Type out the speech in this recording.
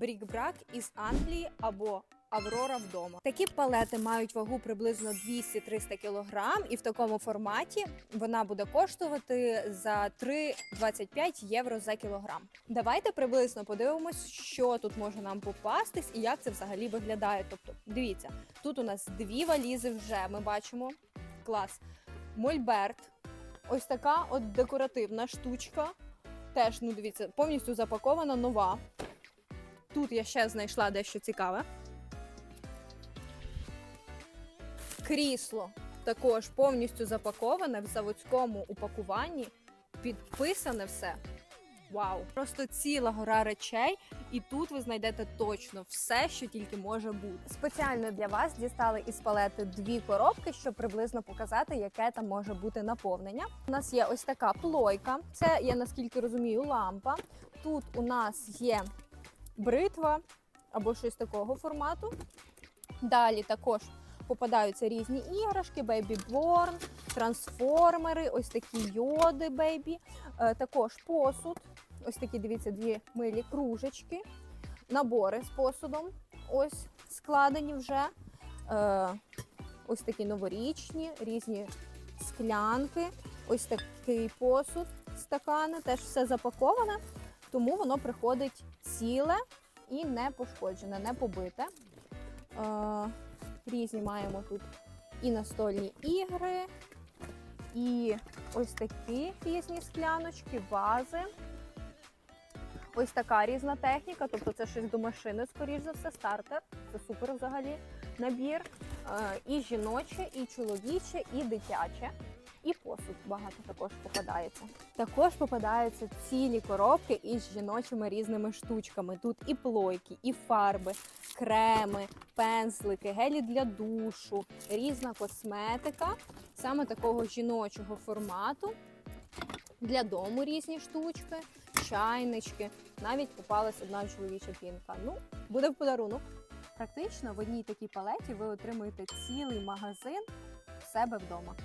брік-брак із Англії або Аврора вдома. Такі палети мають вагу приблизно 200-300 кг, і в такому форматі вона буде коштувати за 3,25 євро за кілограм. Давайте приблизно подивимось, що тут може нам попастись і як це взагалі виглядає. Тобто, дивіться, тут у нас дві валізи вже ми бачимо. Клас. Мольберт. Ось така от декоративна штучка. Теж, ну дивіться, повністю запакована нова. Тут я ще знайшла дещо цікаве. Крісло також повністю запаковане в заводському упакуванні. Підписане все. Вау! Просто ціла гора речей, і тут ви знайдете точно все, що тільки може бути. Спеціально для вас дістали із палети дві коробки, щоб приблизно показати, яке там може бути наповнення. У нас є ось така плойка. Це я наскільки розумію, лампа. Тут у нас є бритва або щось такого формату. Далі також попадаються різні іграшки, Born, трансформери, ось такі йоди Е, також посуд. Ось такі, дивіться, дві милі кружечки, набори з посудом. Ось складені вже. Е, ось такі новорічні, різні склянки, ось такий посуд, стакани, теж все запаковане, тому воно приходить ціле і не пошкоджене, не побите. Е, різні маємо тут і настольні ігри, і ось такі різні скляночки, вази. Ось така різна техніка, тобто це щось до машини, скоріш за все, стартер. Це супер взагалі набір. Е, І жіноче, і чоловіче, і дитяче. І посуд багато також попадається. Також попадаються цілі коробки із жіночими різними штучками. Тут і плойки, і фарби, креми, пензлики, гелі для душу, різна косметика, саме такого жіночого формату. Для дому різні штучки, чайнички. Навіть попалась одна чоловіча пінка. Ну, буде в подарунок. Практично в одній такій палеті ви отримуєте цілий магазин в себе вдома.